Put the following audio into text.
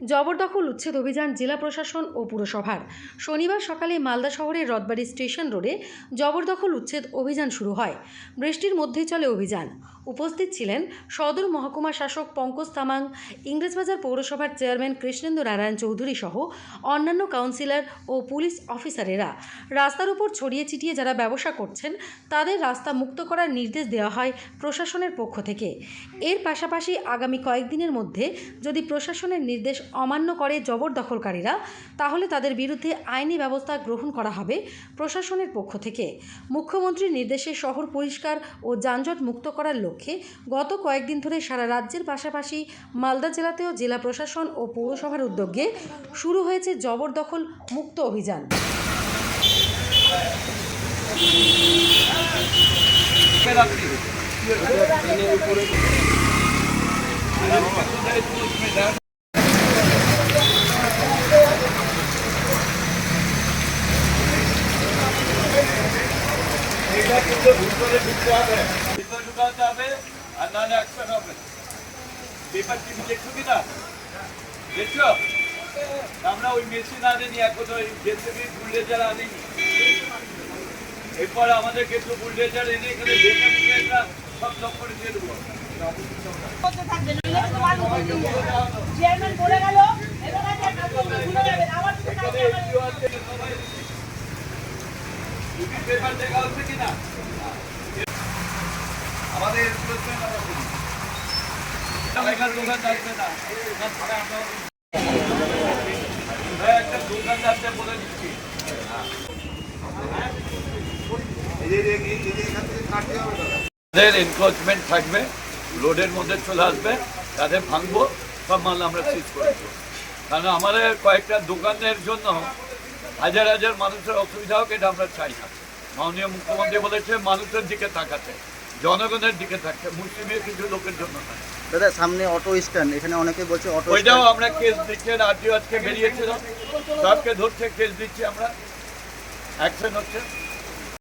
জবরদখল উচ্ছেদ অভিযান জেলা প্রশাসন ও পুরসভার। শনিবার সকালে মালদা শহরের রথবাড়ি স্টেশন রোডে জবরদখল উচ্ছেদ অভিযান শুরু হয়। বৃষ্টির মধ্যেই চলে অভিযান। উপস্থিত ছিলেন সদর মহকুমা শাসক পঙ্কজ তামাং, ইংরেজবাজার পৌরসভার চেয়ারম্যান কৃষ্ণেন্দু নারায়ণ চৌধুরী সহ অন্যান্য কাউন্সিলর ও পুলিশ অফিসারেরা। রাস্তার উপর ছড়িয়ে ছিটিয়ে যারা ব্যবসা করছেন, তাদের রাস্তা মুক্ত করার নির্দেশ দেওয়া হয় প্রশাসনের পক্ষ থেকে। এর পাশাপাশি আগামী কয়েকদিনের মধ্যে যদি প্রশাসনের নির্দেশ অমান্য করে জবরদখলকারীরা, তাহলে তাদের বিরুদ্ধে আইনি ব্যবস্থা গ্রহণ করা হবে প্রশাসনের পক্ষ থেকে। মুখ্যমন্ত্রীর নির্দেশে শহর পরিষ্কার ও যানজট মুক্ত করার লক্ষ্যে গত কয়েকদিন ধরে সারা রাজ্যের পাশাপাশি মালদা জেলাতেও জেলা প্রশাসন ও পৌরসভার উদ্যোগে শুরু হয়েছে জবরদখল মুক্ত অভিযান। আমরা ওই মেশিন আনিনি এখন ওই জেসিবি বুলডেজার আনিনি এরপর আমাদের কিন্তু বুলডেজার এনে এখানে ভেঙে সব করে দিয়ে দেবো। চেয়ারম্যান বলে গেল এবার আবার পেপার দেখা হচ্ছে কিনা? আমাদের দোকান থাকবে, রোডের মধ্যে চলে আসবে, তাদের ভাঙবো, সব মাল আমরা সিজ করে দেবো কারণ আমাদের কয়েকটা দোকানের জন্য হাজার হাজার মানুষের অসুবিধা হোক, এটা আমরা চাই না। মাননীয় মুখ্যমন্ত্রী বলেছে মানুষের দিকে তাকাতে জনগণের দিকে থাকতে মুসলিমের কিছু লোকের জন্য নয় দাদা সামনে অটো স্ট্যান্ড এখানে অনেকে বলছে অটো ওইটাও আমরা কেস দিচ্ছি রাজ্য আজকে বেরিয়েছিল। সবকে ধরছে কেস দিচ্ছি আমরা। অ্যাকশন হচ্ছে।